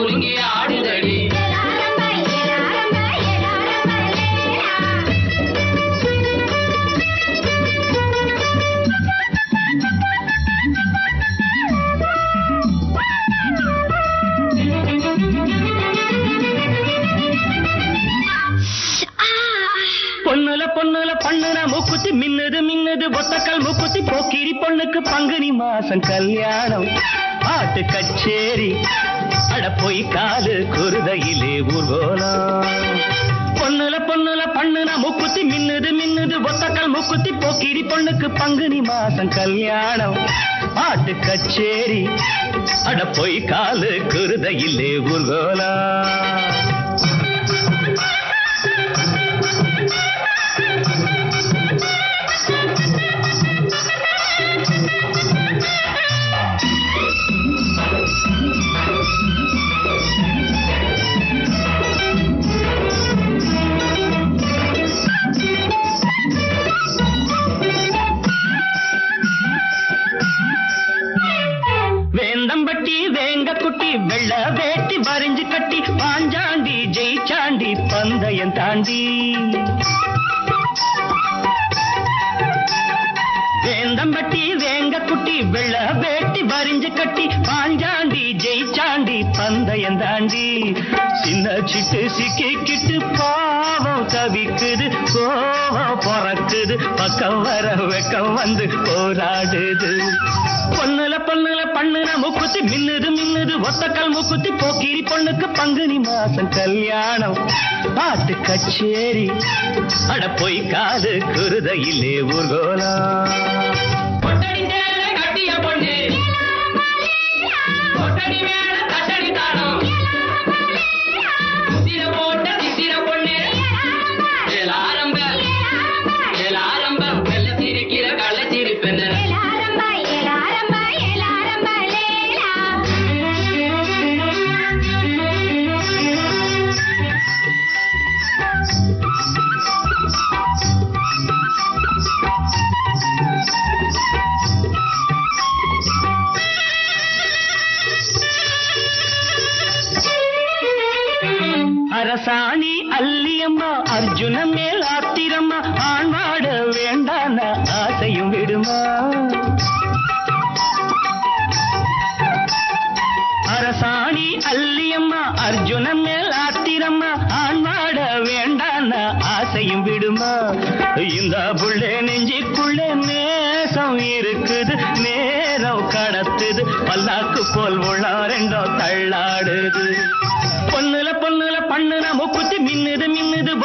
குலுங்கி ஆடுதடி. பொண்ணுல பொண்ணுல பண்ணுன மூக்குத்தி மின்னுது மின்னுது ஒத்தக்கல் மூக்குத்தி போக்கிரி பொண்ணுக்கு பங்குனி மாசம் கல்யாணம். பாட்டு கச்சேரி. அட போய் காலு குருதையிலே ஊர்கோலம் பொண்ணுல பொண்ணுல பண்ணுன முக்குத்தி மின்னுது மின்னுது ஒத்தக்கல் முக்குத்தி போக்கிரி பொண்ணுக்கு பங்குனி மாசம் கல்யாணம். பாட்டு கச்சேரி. அட போய் காலு குருதையிலே ஊர்கோலம் வெள்ள வேட்டி வரைஞ்சு கட்டி பாஞ்சாண்டி ஜெயிச்சாண்டி பந்தயம் தாண்டி. வேந்தம்பட்டி வேங்க குட்டி வெள்ள வேட்டி வரிஞ்சு கட்டி பாஞ்சாண்டி ஜெயிச்சாண்டி பயம் தாண்டி சின்ன சிட்டு சிக்கிக்கிட்டு பாவம் தவிக்குது கோவம் பிறக்குது பக்கம் வர வெக்கம் வந்து போராடுது பொண்ணுல பொண்ணுல பண்ணுன முக்குத்தி மின்னுது மின்னுது ஒத்தக்கல் முக்குத்தி போக்கிரி பொண்ணுக்கு பங்குனி மாசம் கல்யாணம். பாட்டு கச்சேரி அட போய் காது குருதையிலே ஊர்கோலா. அரசாணி அல்லியம்மா அர்ஜுன மேல் ஆத்திரம்மா ஆண்வாட வேண்டான ஆசையும் விடுமா? அரசாணி அல்லியம்மா அர்ஜுன மேல் ஆத்திரம்மா ஆண்வாட வேண்டான ஆசையும் விடுமா? இந்த புள்ளே நெஞ்சிக்குள்ளே நேசம் இருக்குது நேரம் கடத்துது பல்லாக்கு போல் உள்ள ரெண்டோ தள்ளாடுது.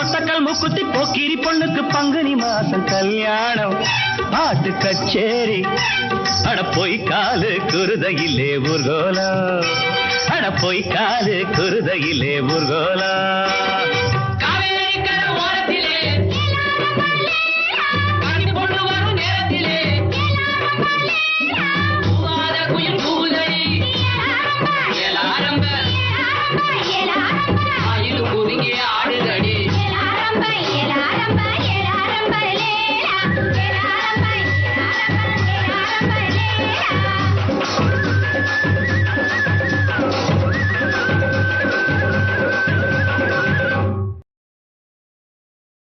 மின்னுது ஒத்தக்கல் முக்குத்தி போக்கிரி பொண்ணுக்கு பங்குனி மாசம் கல்யாணம். பாட்டு கச்சேரி. அட போய் காலு குருதையிலே ஊர்கோலா. அட போய் காலு குருதையிலே ஊர்கோலா.